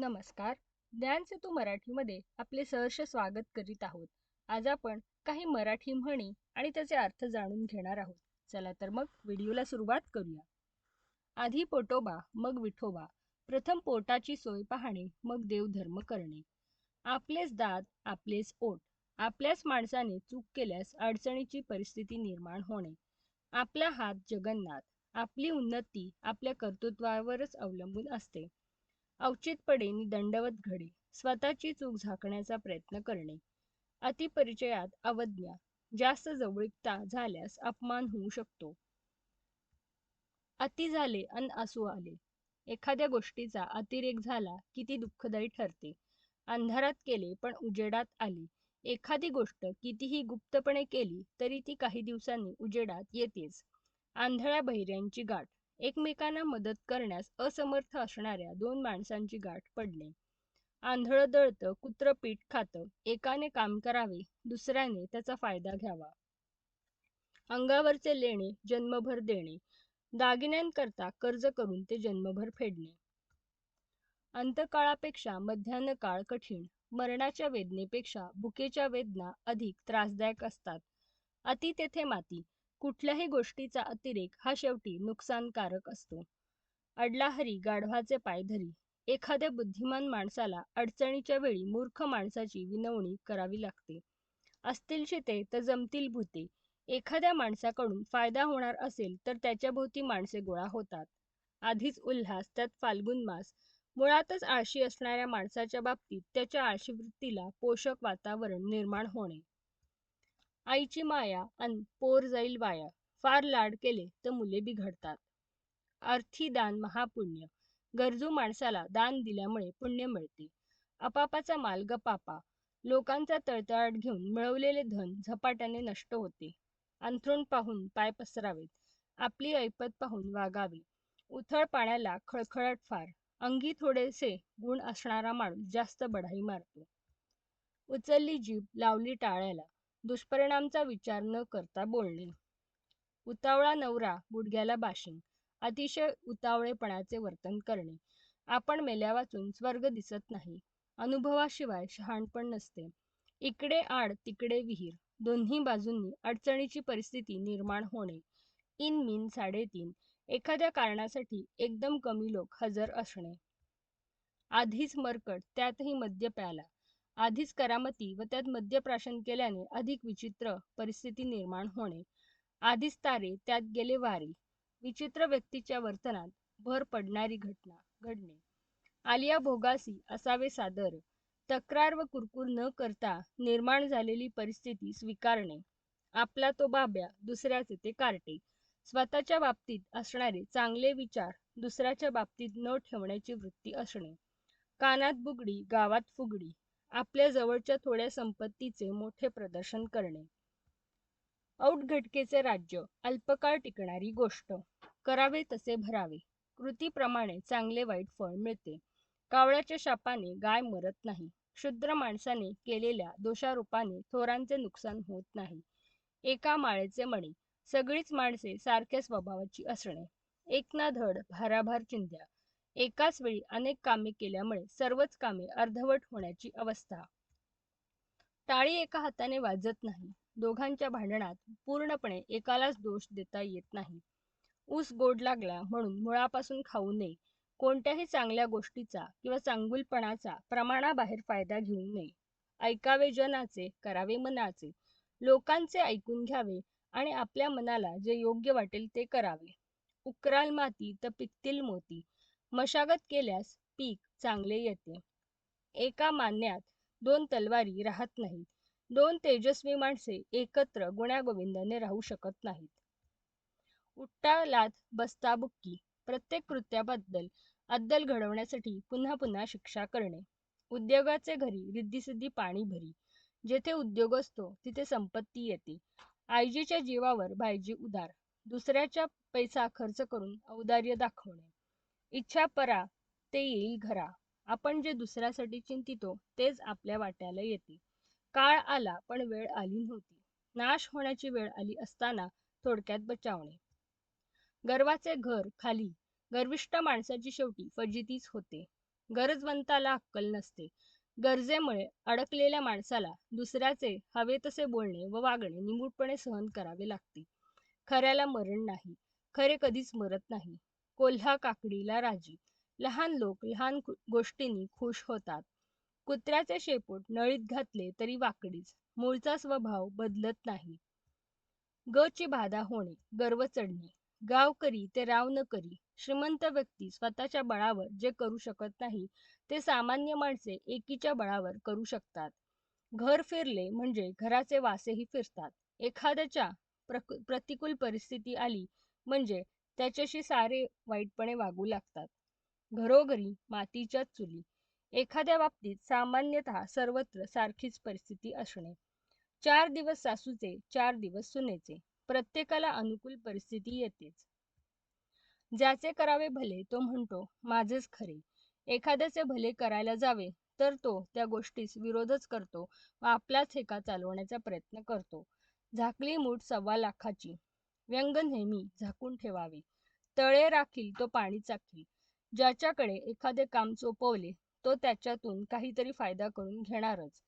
नमस्कार. ज्ञान मराठीमध्ये आपले सहर्ष स्वागत करीत आहोत. आज आपण काही मराठी म्हणी आणि त्याचे अर्थ जाणून घेणार आहोत. चला तर मग व्हिडिओला सुरुवात करूया. आधी पोटोबा मग विठोबा. प्रथम पोटाची सोय पाहणे मग देवधर्म करणे. आपलेच दात आपलेच ओट आपल्याच माणसाने चूक केल्यास अडचणीची परिस्थिती निर्माण होणे. आपला हात जगन्नाथ. आपली उन्नती आपल्या कर्तृत्वावरच अवलंबून असते. अवचितपणे दंडवत घडे स्वतःची चूक झाकण्याचा प्रयत्न करणे. अतिपरिचयात अवज्ञा जास्त जवळीकता झाल्यास अपमान होऊ शकतो. अति झाले अन असू आले. एखाद्या गोष्टीचा अतिरेक झाला किती दुःखदायी ठरते. अंधारात केले पण उजेडात आली. एखादी गोष्ट कितीही गुप्तपणे केली तरी ती काही दिवसांनी उजेडात येतेच. आंधळ्या बहिऱ्यांची गाठ. एकमेकांना मदत करण्यास असमर्थ असणाऱ्या दोन माणसांची गाठ पडणे आंधळ दळतं कुत्र पीठ खातं एकाने काम करावे दुसऱ्याने त्याचा फायदा घ्यावा. अंगावरचे लेणे जन्मभर देणे. दागिन्यांकरता कर्ज करून ते जन्मभर फेडणे. अंतकाळापेक्षा मध्यान्ह काळ कठीण. मरणाच्या वेदनेपेक्षा भुकेच्या वेदना अधिक त्रासदायक असतात. अति तेथे माती. कुठल्याही गोष्टीचा अतिरेक हा शेवटी नुकसानकारक असतो. अडलाहरी गाढवाचे पाय धरी एखाद्या बुद्धिमान माणसाला अडचणीच्या वेळी मूर्ख माणसाची विनवणी करावी लागते. असतील शिते तर जमतील भूते. एखाद्या माणसाकडून फायदा होणार असेल तर त्याच्याभोवती माणसे गोळा होतात. आधीच उल्हास त्यात फाल्गुन मास मुळातच आळशी असणाऱ्या माणसाच्या बाबतीत त्याच्या आळशी वृत्तीला पोषक वातावरण निर्माण होणे. आईची माया अन पोर जाईल वाया फार लाड केले तर मुले बिघडतात. अर्थी दान महापुण्य. गरजू माणसाला दान दिल्यामुळे पुण्य मिळते. अपापाचा माल गपापा लोकांचा तळतळाट घेऊन मिळवलेले धन झपाट्याने नष्ट होते. अंथरूण पाहून पाय पसरावेत. आपली ऐपत पाहून वागावे. उथळ पाण्याला खळखळट फार. अंगी थोडेसे गुण असणारा माणूस जास्त बढाई मारतो. उचलली जीभ लावली टाळ्याला. दुष्परिणामचा विचार न करता बोलणे. उतावळा नवरा गुडघ्याला बाशिंग अतिशय उतावळेपणाचे वर्तन करणे. आपण मेल्या वाचून स्वर्ग दिसत नाही. अनुभवाशिवाय शहाणपण नसते. इकडे आड तिकडे विहीर. दोन्ही बाजूंनी अडचणीची परिस्थिती निर्माण होणे. इन मिन साडेतीन. एखाद्या कारणासाठी एकदम कमी लोक हजर असणे. आधीच मरकट त्यातही मद्य प्याला आधीच करामती व त्यात मद्यप्राशन केल्याने अधिक विचित्र परिस्थिती निर्माण होणे. आधीच तारे त्यात गेले वारे. विचित्र व्यक्तीच्या वर्तनात भर पडणारी घटना घडणे. आलिया भोगासी असावे सादर. तक्रार व कुरकुर न करता निर्माण झालेली परिस्थिती स्वीकारणे. आपला तो बाब्या दुसऱ्याचे ते कार्टे. स्वतःच्या बाबतीत असणारे चांगले विचार दुसऱ्याच्या बाबतीत न ठेवण्याची वृत्ती असणे. कानात बुगडी गावात फुगडी. आपल्या जवळच्या थोड्या संपत्तीचे मोठे प्रदर्शन करणे. औट घटकेचे राज्य अल्पकाळ टिकणारी गोष्ट. करावे तसे भरावे. कृतीप्रमाणे चांगले वाईट फळ मिळते. कावळ्याच्या शापाने गाय मरत नाही. क्षुद्र माणसाने केलेल्या दोषारोपाने थोरांचे नुकसान होत नाही. एका माळेचे मणी. सगळीच माणसे सारख्या स्वभावाची असणे. एक ना धड भाराभार चिंध्या. एकाच वेळी अनेक कामे केल्यामुळे सर्वच कामे अर्धवट होण्याची अवस्था. टाळी एका हाताने वाजत नाही. दोघांच्या भांडणात पूर्णपणे एकालाच दोष देता येत नाही. ऊस गोड लागला म्हणून मुळापासून खाऊ नये. कोणत्याही चांगल्या गोष्टीचा किंवा चांगुलपणाचा प्रमाणाबाहेर फायदा घेऊ नये. ऐकावे जनाचे करावे मनाचे. लोकांचे ऐकून घ्यावे आणि आपल्या मनाला जे योग्य वाटेल ते करावे. उकराल माती तर पिकतील मोती. मशागत केल्यास पीक चांगले येते. एका मान्यात दोन तलवारी राहत नाहीत. दोन तेजस्वी माणसे एकत्र गुण्यागोविंदाने राहू शकत नाहीत. उट्टा लाथ बसता बुक्की प्रत्येक कृत्याबद्दल अद्दल घडवण्यासाठी पुन्हा पुन्हा शिक्षा करणे. उद्योगाचे घरी रिद्धिसिद्धी पाणी भरी. जेथे उद्योग असतो तिथे संपत्ती येते. आईजीच्या जीवावर भाईजी उदार. दुसऱ्याच्या पैसा खर्च करून औदार्य दाखवणे. इच्छा परा ते येईल घरा. आपण जे दुसऱ्यासाठी चिंतितो तेच आपल्या वाट्याला येते. काळ आला पण वेळ आली नव्हती. नाश होण्याची वेळ आली असताना थोडक्यात बचावणे. गर्वाचे घर खाली. गर्विष्ठ माणसाची शेवटी फजितीच होते. गरजवंताला अक्कल नसते. गरजेमुळे अडकलेल्या माणसाला दुसऱ्याचे हवे तसे बोलणे व वागणे निमूटपणे सहन करावे लागते. खऱ्याला मरण नाही. खरे कधीच मरत नाही. कोल्हा काकडीला राजी. लहान लोक लहान गोष्टींनी खुश होतात. कुत्र्याचे शेपूट नळीत घातले तरी वाकडीच. मूळचा स्वभाव बदलत नाही. ग ची बाधा होणे गर्व चढणे. गाव करी ते राव न करी. श्रीमंत व्यक्ती स्वतःच्या बळावर जे करू शकत नाही ते सामान्य माणसे एकीच्या बळावर करू शकतात. घर फिरले म्हणजे घराचे वासेही फिरतात. एखाद्याच्या प्रतिकूल परिस्थिती आली म्हणजे त्याच्याशी सारे वाईटपणे वागू लागतात. घरोघरी मातीच्या चुली. एखाद्या बाबतीत सामान्यतः सर्वत्र सारखीच परिस्थिती असणे. चार दिवस सासूचे चार दिवस सुनेचे. प्रत्येकाला अनुकूल परिस्थिती येतेच. ज्याचे करावे भले तो म्हणतो माझेच खरे. एखाद्याचे भले करायला जावे तर तो त्या गोष्टीस विरोधच करतो व आपलाच हेका चालवण्याचा प्रयत्न करतो. झाकली मूठ सव्वा लाखाची. व्यंग नेहमी झाकून ठेवावे. तळे राखील तो पाणी चाखील. ज्याच्याकडे एखादे काम सोपवले तो त्याच्यातून काहीतरी फायदा करून घेणारच.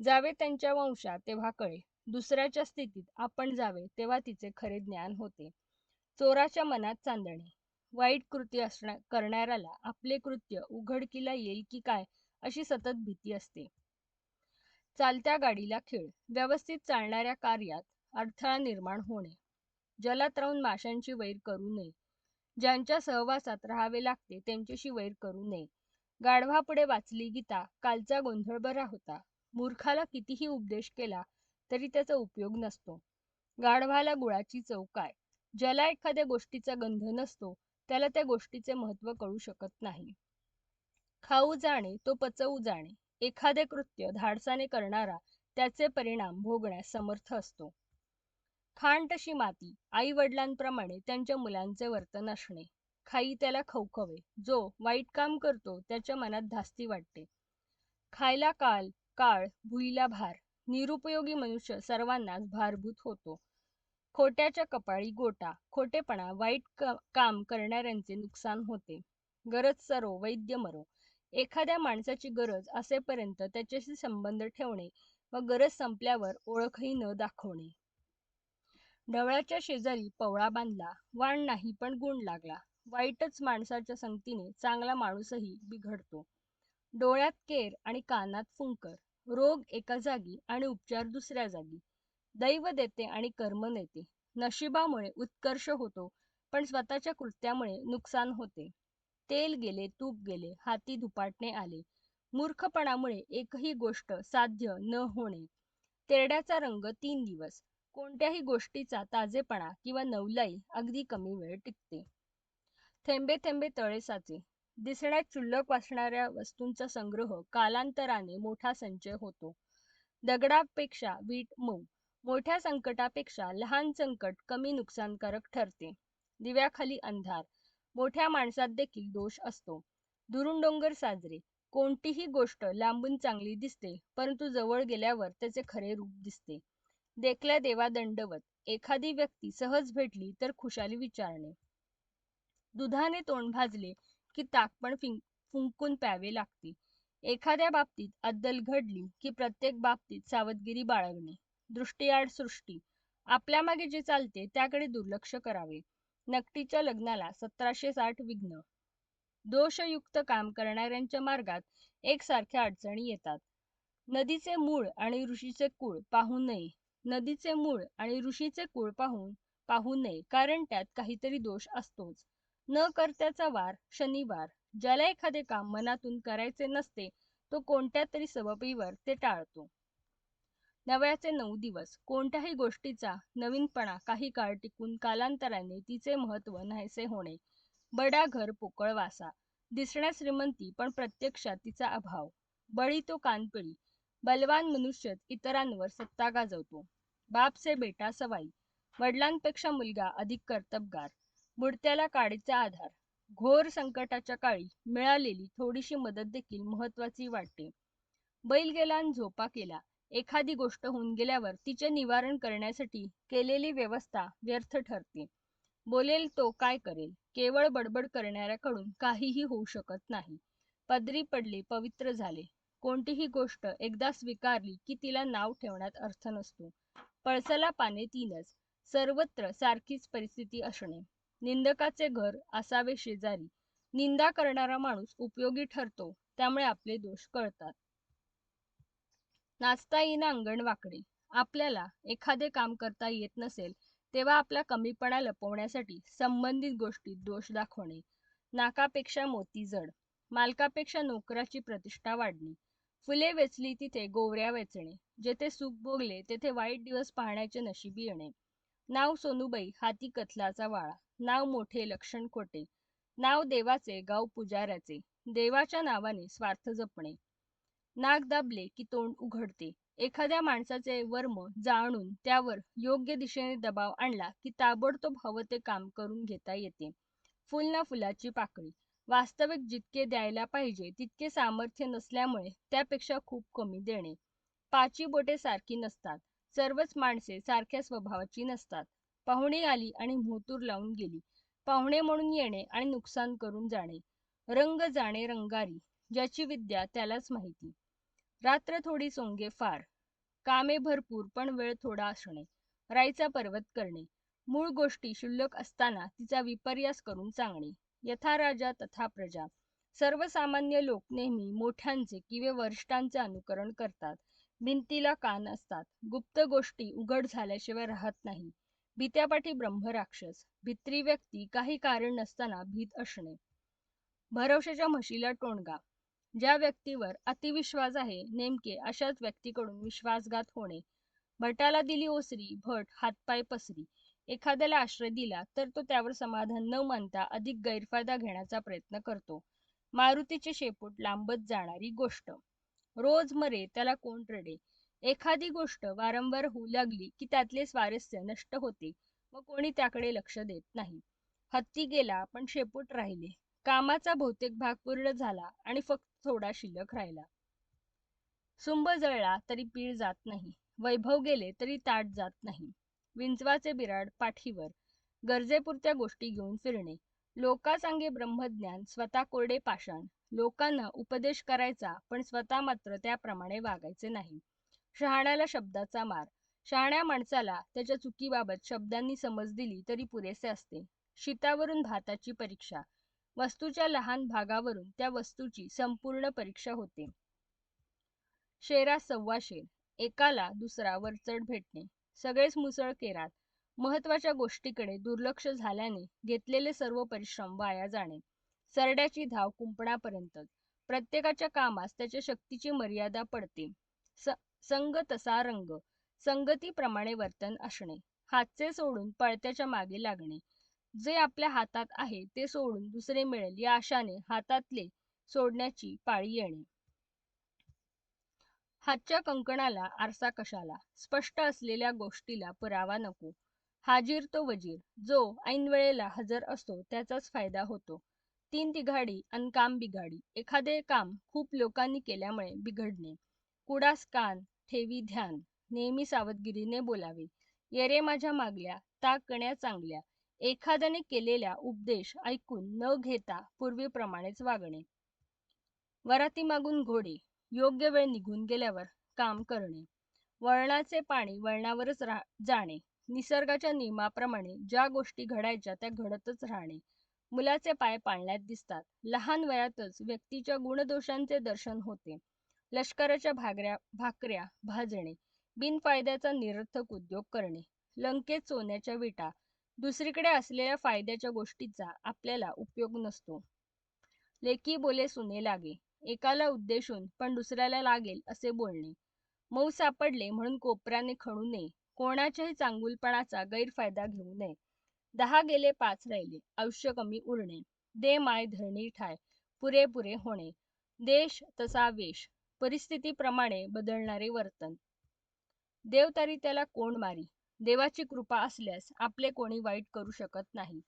जावे त्यांच्या वंशात तेव्हा कळे. दुसऱ्याच्या स्थितीत आपण जावे तेव्हा तिचे खरे ज्ञान होते. चोराच्या मनात चांदणे. वाईट कृती असण्या करणाऱ्याला आपले कृत्य उघडकीला येईल की काय अशी सतत भीती असते. चालत्या गाडीला खेळ. व्यवस्थित चालणाऱ्या कार्यात अडथळा निर्माण होणे. जलात राहून माशांची वैर करू नये. ज्यांच्या सहवासात राहावे लागते त्यांच्याशी वैर करू नये. गाढवापुढे वाचली गीता कालचा गोंधळ बरा होता. मूर्खाला कितीही उपदेश केला तरी त्याचा उपयोग नसतो. गाढवाला गुळाची चव काय? ज्याला एखाद्या गोष्टीचा गंध नसतो त्याला त्या गोष्टीचे महत्त्व कळू शकत नाही. खाऊ जाणे तो पचवू जाणे. एखादे कृत्य धाडसाने करणारा त्याचे परिणाम भोगण्यास समर्थ असतो. खाण तशी माती आई वडिलांप्रमाणे त्यांच्या मुलांचे वर्तन असणे. खाई त्याला खवखवे जो वाईट काम करतो त्याच्या मनात धास्ती वाटते. खायला काल काळ भुईला भार निरुपयोगी मनुष्य सर्वांनाच भारभूत होतो. खोट्याच्या कपाळी गोटा खोटेपणा वाईट काम करणाऱ्यांचे नुकसान होते. गरज सरो वैद्य मरो. एखाद्या माणसाची गरज असेपर्यंत त्याच्याशी संबंध ठेवणे व गरज संपल्यावर ओळखही न दाखवणे. ढवळ्याच्या शेजारी पवळा बांधला वाण नाही पण गुण लागला. वाईटच माणसाच्या संगतीने चांगला माणूसही बिघडतो. डोळ्यात केर आणि कानात फुंकर. रोग एका जागी आणि उपचार दुसऱ्या जागी. दैव देते आणि कर्म नेते. नशिबामुळे उत्कर्ष होतो पण स्वतःच्या कृत्यामुळे नुकसान होते. तेल गेले तूप गेले हाती धुपाटणे आले. मूर्खपणामुळे एकही गोष्ट साध्य न होणे. तेरड्याचा रंग तीन दिवस. कोणत्याही गोष्टीचा ताजेपणा किंवा नवलाई अगदी कमी वेळ टिकते. थेंबे थेंबे तळे साचे. दिसण्यात चुल्लक वाचणाऱ्या वस्तूंचा संग्रह कालांतराने मोठा संचय होतो. दगडापेक्षा वीट मऊ मोठ्या संकटापेक्षा लहान संकट कमी नुकसानकारक ठरते. दिव्याखाली अंधार मोठ्या माणसात देखील दोष असतो. दुरून डोंगर साजरे. कोणतीही गोष्ट लांबून चांगली दिसते परंतु जवळ गेल्यावर त्याचे खरे रूप दिसते. देखल्या देवा दंडवत एखादी व्यक्ती सहज भेटली तर खुशाली विचारणे. दुधाने तोंड भाजले की ताक पण फुंकून प्यावे लागते. एखाद्या बाबतीत अद्दल घडली की प्रत्येक बाबतीत सावधगिरी बाळगणे. दृष्टीआड सृष्टी. आपल्या मागे जे चालते त्याकडे दुर्लक्ष करावे. नकटीच्या लग्नाला सतराशे साठ विघ्न. दोषयुक्त काम करणाऱ्यांच्या मार्गात एकसारख्या अडचणी येतात. नदीचे मूळ आणि ऋषीचे कुळ पाहू नये. नदीचे मूळ आणि ऋषीचे कुळ पाहून पाहू नये कारण त्यात काहीतरी दोष असतोच. न करत्याचा वार शनिवार. ज्याला एखादे काम मनातून करायचे नसते तो कोणत्या तरी सबबीवर ते टाळतो. नव्याचे नऊ दिवस. कोणत्याही गोष्टीचा नवीनपणा काही काळ टिकून कालांतराने तिचे महत्त्व नाहीसे होणे. बडा घर पोकळ वासा. दिसण्यास श्रीमंती पण प्रत्यक्षात तिचा अभाव. बळी तो कानपिळी. बलवान मनुष्यच इतरांवर सत्ता गाजवतो. बापसे बेटा सवाई. वडिलांपेक्षा मुलगा अधिक कर्तबगार. बुडत्याला काडीचा आधार. घोर संकटाच्या काळी मिळालेली थोडीशी मदत देखील महत्वाची वाटते. बैल गेला झोपा केला. एखादी गोष्ट होऊन गेल्यावर तिचे निवारण करण्यासाठी केलेली व्यवस्था व्यर्थ ठरते. बोलेल तो काय करेल? केवळ बडबड करणाऱ्याकडून काहीही होऊ शकत नाही. पदरी पडले पवित्र झाले. कोणतीही गोष्ट एकदा स्वीकारली की तिला नाव ठेवण्यात अर्थ नसतो. पळसाला पाने तीनच सर्वत्र सारखीच परिस्थिती असणे. निंदकाचे घर असावे शेजारी. निंदा करणारा माणूस उपयोगी ठरतो त्यामुळे आपले दोष कळतात. नाचता येईना अंगण वाकडे. आपल्याला एखादे काम करता येत नसेल तेव्हा आपला कमीपणा लपवण्यासाठी संबंधित गोष्टीत दोष दाखवणे. नाकापेक्षा मोती जड. मालकापेक्षा नोकराची प्रतिष्ठा वाढणे. फुले वेचली तिथे गोवऱ्या वेचणे. जेथे सुख भोगले तेथे वाईट दिवस पाहण्याचे नशिबी येणे. नाव सोनूबाई हाती कथलाचा वाळा. नाव मोठे लक्षण खोटे. नाव देवाचे गाव पुजाऱ्याचे. देवाच्या नावाने स्वार्थ जपणे. नाक दाबले की तोंड उघडते. एखाद्या माणसाचे वर्म जाणून त्यावर योग्य दिशेने दबाव आणला की ताबडतोब हवं ते काम करून घेता येते. फुल ना फुलाची पाकळी. वास्तविक जितके द्यायला पाहिजे तितके सामर्थ्य नसल्यामुळे त्यापेक्षा खूप कमी देणे. पाची बोटे सारखी नसतात. सर्वच माणसे सारख्या स्वभावाची नसतात. पाहुणे आली आणि मोहतूर लावून गेली. पाहुणे म्हणून येणे आणि नुकसान करून जाणे. रंग जाणे रंगारी ज्याची विद्या त्यालाच माहिती. रात्र थोडी सोंगे फार. कामे भरपूर पण वेळ थोडा असणे. राईचा पर्वत करणे. मूळ गोष्टी शुल्लक असताना तिचा विपर्यास करून सांगणे. यथा राजा तथा प्रजा. सर्वसामान्य लोक नेहमी मोठ्यांचे किंवा वरिष्ठांचे अनुकरण करतात. भिंतीला कान असतात. गुप्त गोष्टी उघड झाल्याशिवाय राहत नाही. भीत्यापाठी ब्रह्मराक्षस भित्री व्यक्ती काही कारण नसताना भीत असणे. भरवशाच्या म्हशीला टोणगा. ज्या व्यक्तीवर अतिविश्वास आहे नेमके अशाच व्यक्तीकडून विश्वासघात होणे. भटाला दिली ओसरी भट हातपाय पसरी. एखाद्याला आश्रय दिला तर तो त्यावर समाधान न मानता अधिक गैरफायदा घेण्याचा प्रयत्न करतो. मारुतीचे शेपूट लांबत जाणारी गोष्ट. रोज मरे त्याला कोण रडे? एखादी गोष्ट वारंवार होऊ लागली की त्यातले स्वारस्य नष्ट होते व कोणी त्याकडे लक्ष देत नाही. हत्ती गेला पण शेपूट राहिले. कामाचा बहुतेक भाग पूर्ण झाला आणि फक्त थोडा शिल्लक राहिला. सुंब जळला तरी पीळ जात नाही. वैभव गेले तरी ताट जात नाही. विंचवाचे बिराड पाठीवर. गरजेपुरत्या गोष्टी घेऊन फिरणे. लोकांसांगे ब्रह्मज्ञान स्वतः कोरडे पाषाण. लोकांना उपदेश करायचा पण स्वतः मात्र त्याप्रमाणे वागायचे नाही. शहाण्याला शब्दाचा मार. शहाण्या माणसाला त्याच्या चुकीबाबत शब्दांनी समज दिली तरी पुरेसे असते. शीतावरून भाताची परीक्षा. वस्तूच्या लहान भागावरून त्या वस्तूची संपूर्ण परीक्षा होते. शेरा सव्वा शेर एकाला दुसरा वरचढ भेटणे. सगळेच मुसळ केरात. महत्त्वाच्या गोष्टीकडे दुर्लक्ष झाल्याने घेतलेले सर्व परिश्रम वाया जाणे. सरड्याची धाव कुंपणापर्यंत. प्रत्येकाच्या कामास त्याच्या शक्तीची मर्यादा पडते. स संग तसा रंग. संगतीप्रमाणे वर्तन असणे. हातचे सोडून पळत्याच्या मागे लागणे. जे आपल्या हातात आहे ते सोडून दुसरे मिळेल या आशाने हातातले सोडण्याची पाळी येणे. हातच्या कंकणाला आरसा कशाला? स्पष्ट असलेल्या गोष्टीला पुरावा नको. हाजीर तो वजीर जो ऐनवेळेला हजर असतो त्याचाच फायदा होतो. तीन तिघाडी अन काम बिघाडी एखादे काम खूप लोकांनी केल्यामुळे बिघडणे. कुडास कान ठेवी ध्यान नेहमी सावधगिरीने बोलावे. येरे माझ्या मागल्या ताकण्या चांगल्या. एखाद्याने केलेल्या उपदेश ऐकून न घेता पूर्वीप्रमाणेच वागणे. वराती मागून घोडे योग्य वेळ निघून गेल्यावर काम करणे. वळणाचे पाणी वळणावरच राह जाणे. निसर्गाच्या नियमाप्रमाणे ज्या गोष्टी घडायच्या त्या घडतच राहणे. मुलाचे पाय पाळण्यात दिसतात. लहान वयातच व्यक्तीच्या गुणदोषांचे दर्शन होते. लष्कराच्या भागऱ्या भाकऱ्या भाजणे. बिनफायद्याचा निरर्थक उद्योग करणे. लंकेत सोन्याच्या विटा. दुसरीकडे असलेल्या फायद्याच्या गोष्टीचा आपल्याला उपयोग नसतो. लेकी बोले सुने लागे. एकाला उद्देशून पण दुसऱ्याला लागेल असे बोलणे. मऊ सापडले म्हणून कोपऱ्याने खणू नये. कोणाच्याही चांगुलपणाचा गैरफायदा घेऊ नये. दहा गेले पाच राहिले. आयुष्य कमी उरणे. दे माय धरणी ठाय. पुरेपुरे होणे. देश तसा वेश. परिस्थितीप्रमाणे बदलणारे वर्तन. देव तरी त्याला कोण मारी? देवाची कृपा असल्यास आपले कोणी वाईट करू शकत नाही.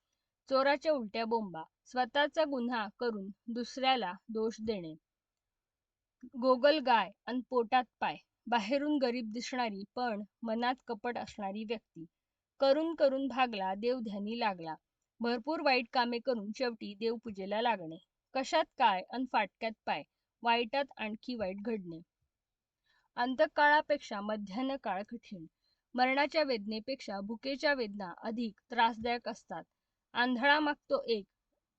चोराच्या उलट्या बोंबा. स्वतःचा गुन्हा करून दुसऱ्याला दोष देणे. गोगलगाय अन पोटात पाय. बाहेरून गरीब दिसणारी पण मनात कपट असणारी व्यक्ती. करून करून भागला देव ध्यानी लागला. भरपूर वाईट कामे करून शेवटी देवपूजेला लागणे. कशात काय अन फाटक्यात पाय. वाईटात आणखी वाईट घडणे. अंतकाळापेक्षा मध्यान्ह काळ कठीण. मरणाच्या वेदनेपेक्षा भुकेच्या वेदना अधिक त्रासदायक असतात. आंधळा मागतो एक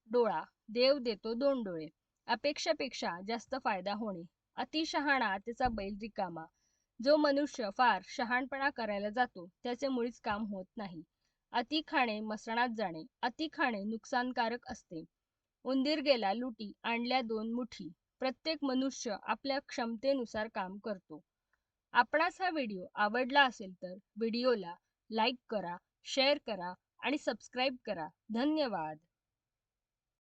डोळा. देव देतो दोन डोळे. अपेक्षापेक्षा जास्त फायदा होणे. अतिशहाणा त्याचा बैल रिकामा जो मनुष्य फार शहाणपणा करायला जातो त्याचे मुळीच काम होत नाही. अति खाणे मसणात जाणे. अति खाणे नुकसानकारक असते. उंदीर गेला लुटी आणल्या दोन मुठी. प्रत्येक मनुष्य आपल्या क्षमतेनुसार काम करतो. आपणास हा व्हिडिओ आवडला असेल तर व्हिडिओला लाईक करा शेअर करा आणि सबस्क्राईब करा. धन्यवाद.